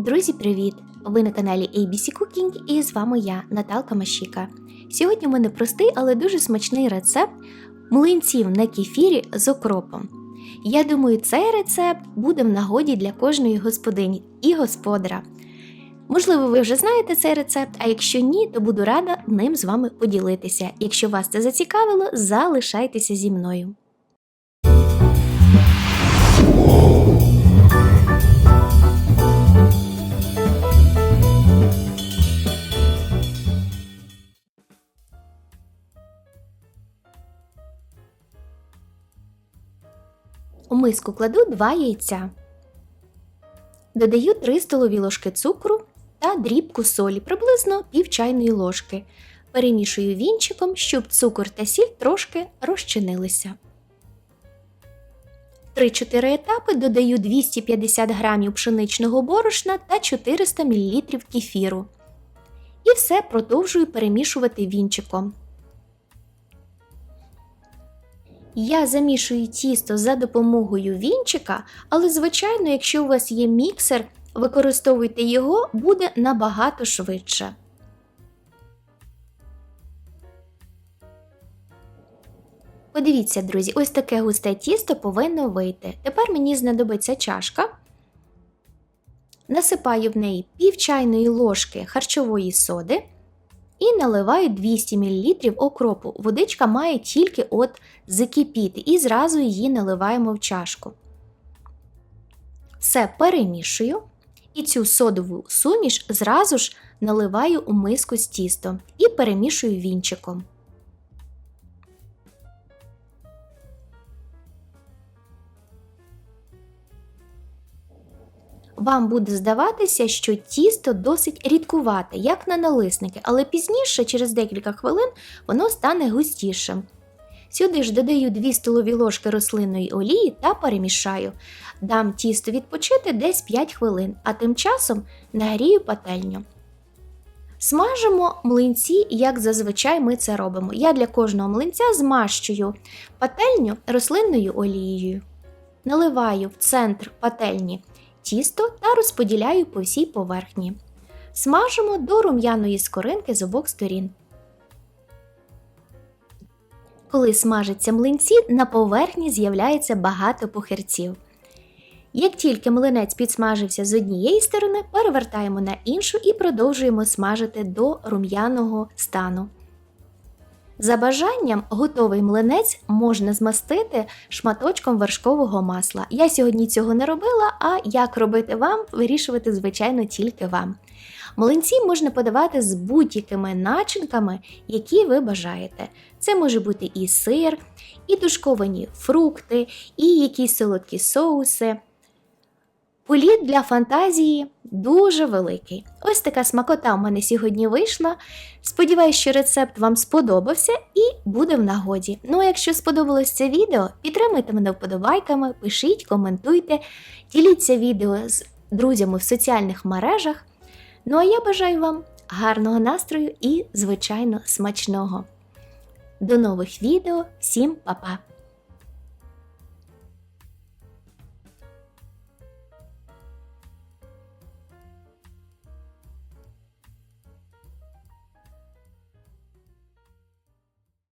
Друзі, привіт! Ви на каналі ABC Cooking і з вами я, Наталка Машіка. Сьогодні у мене простий, але дуже смачний рецепт млинців на кефірі з окропом. Я думаю, цей рецепт буде в нагоді для кожної господині і господара. Можливо, ви вже знаєте цей рецепт, а якщо ні, то буду рада ним з вами поділитися. Якщо вас це зацікавило, залишайтеся зі мною. У миску кладу 2 яйця. Додаю 3 столові ложки цукру та дрібку солі, приблизно пів чайної ложки. Перемішую вінчиком, щоб цукор та сіль трошки розчинилися. 3-4 етапи додаю 250 г пшеничного борошна та 400 мл кефіру. І все продовжую перемішувати вінчиком. Я замішую тісто за допомогою вінчика, але, звичайно, якщо у вас є міксер, використовуйте його, буде набагато швидше. Подивіться, друзі, ось таке густе тісто повинно вийти. Тепер мені знадобиться чашка. Насипаю в неї пів чайної ложки харчової соди і наливаю 200 мл окропу. Водичка має тільки от закипіти, і зразу її наливаємо в чашку. Все перемішую. І цю содову суміш зразу ж наливаю у миску з тістом і перемішую вінчиком. Вам буде здаватися, що тісто досить рідкувате, як на налисники, але пізніше, через декілька хвилин, воно стане густішим. Сюди ж додаю 2 столові ложки рослинної олії та перемішаю. Дам тісто відпочити десь 5 хвилин, а тим часом нагрію пательню. Смажимо млинці, як зазвичай ми це робимо. Я для кожного млинця змащую пательню рослинною олією. Наливаю в центр пательні тісто та розподіляю по всій поверхні. Смажимо до рум'яної скоринки з обох сторін. Коли смажаться млинці, на поверхні з'являється багато пухирців. Як тільки млинець підсмажився з однієї сторони, перевертаємо на іншу і продовжуємо смажити до рум'яного стану. За бажанням готовий млинець можна змастити шматочком вершкового масла. Я сьогодні цього не робила, а як робити вам, вирішувати, звичайно, тільки вам. Млинці можна подавати з будь-якими начинками, які ви бажаєте. Це може бути і сир, і тушковані фрукти, і якісь солодкі соуси. Політ для фантазії дуже великий. Ось така смакота в мене сьогодні вийшла. Сподіваюсь, що рецепт вам сподобався і буде в нагоді. Ну а якщо сподобалось це відео, підтримуйте мене вподобайками, пишіть, коментуйте, діліться відео з друзями в соціальних мережах. Ну а я бажаю вам гарного настрою і, звичайно, смачного. До нових відео, всім па-па!